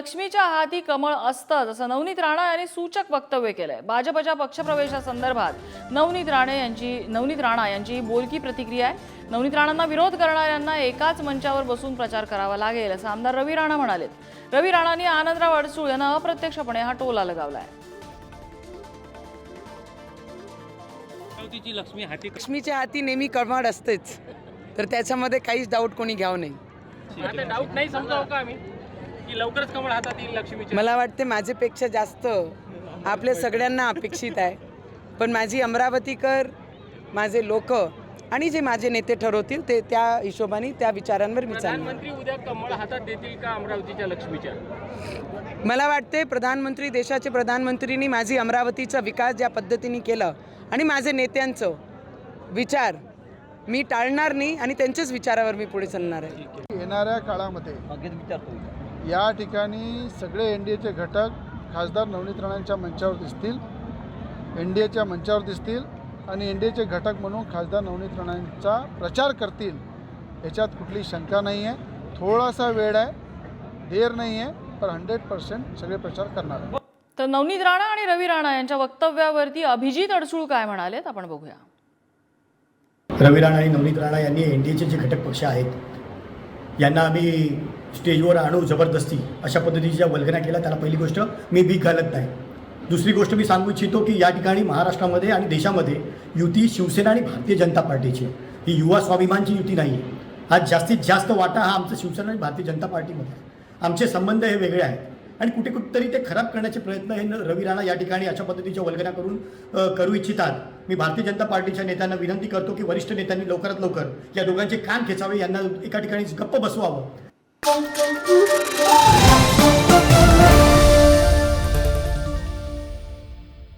लक्ष्मीच्या हाती कमळ असतं असं नवनीत राणा यांनी सूचक वक्तव्य केलंय. भाजपच्या पक्षप्रवेशासंदर्भात नवनीत राणे यांची नवनीत राणा यांची ही बोलकी प्रतिक्रिया आहे. नवनीत राणांना विरोध करणाऱ्यांना एकाच मंचावर बसून प्रचार करावा लागेल असं आमदार रवी राणा म्हणालेत. रवी राणांनी आनंदराव अडसूळ यांना अप्रत्यक्षपणे हा टोला लगावलाय. लक्ष्मी हाती लक्ष्मीच्या हाती नेहमी कळमाड असतेच. तर त्याच्यामध्ये काहीच डाऊट कोणी घ्यावं नाही. आता डाऊट नाही समजावं का आम्ही? की लवकरच कमळ हातात येईल लक्ष्मीची मला वाटते माझ्यापेक्षा जास्त आपल्या सगळ्यांना अपेक्षित आहे. पण माझी अमरावतीकर माझे लोक आणि जे माझे नेते ठरवतील ते त्या हिशोबाने त्या विचारांवर मी चालणार. प्रधानमंत्री उद्या कमळ हातात देतील का अमरावतीच्या लक्ष्मीच्या? मला वाटते प्रधानमंत्री देशाचे प्रधानमंत्रींनी माझी अमरावतीचा विकास ज्या पद्धतीने केलं आणि माझे नेत्यांचं विचार मी टाळणार नाही आणि त्यांच्याच विचारावर मी पुढे चालणार आहे. येणाऱ्या काळामध्ये या ठिकाणी सगळे एन डी एचे घटक खासदार नवनीत राणांच्या मंचावर दिसतील. एन डी एच्या मंचावर दिसतील आणि एन डी एचे घटक म्हणून खासदार नवनीत राणांचा प्रचार करतील. याच्यात कुठली शंका नाही आहे. थोडासा वेळ आहे. देर नाही आहे पण हंड्रेड पर्सेंट सगळे प्रचार करणार आहे. तर नवनीत राणा आणि रवी राणा यांच्या वक्तव्यावरती अभिजित अडसूळ काय म्हणालेत? आपण बघूया. रवी राणा आणि नवनीत राणा यांनी एन डी एचे जे घटक पक्ष आहेत यांना आम्ही स्टेजवर आणू जबरदस्ती. अशा पद्धतीच्या वल्गना केल्या त्याला पहिली गोष्ट मी भीक घालत नाही. दुसरी गोष्ट मी सांगू इच्छितो की या ठिकाणी महाराष्ट्रामध्ये आणि देशामध्ये युती शिवसेना आणि भारतीय जनता पार्टीची आहे. ही युवा स्वाभिमानची युती नाही आहे. आज जास्तीत जास्त वाटा हा आमचा शिवसेना आणि भारतीय जनता पार्टीमध्ये आहे. आमचे संबंध हे वेगळे आहेत. आणि कुठे कुठेतरी ते खराब करण्याचे प्रयत्न हे रवी राणा या ठिकाणी अशा पद्धतीच्या वल्गना करून करू इच्छितात. मी भारतीय जनता पार्टीच्या नेत्यांना विनंती करतो की वरिष्ठ नेत्यांनी लवकरात लवकर या दोघांचे कान खेचावे यांना एका ठिकाणी गप्प बसवावं.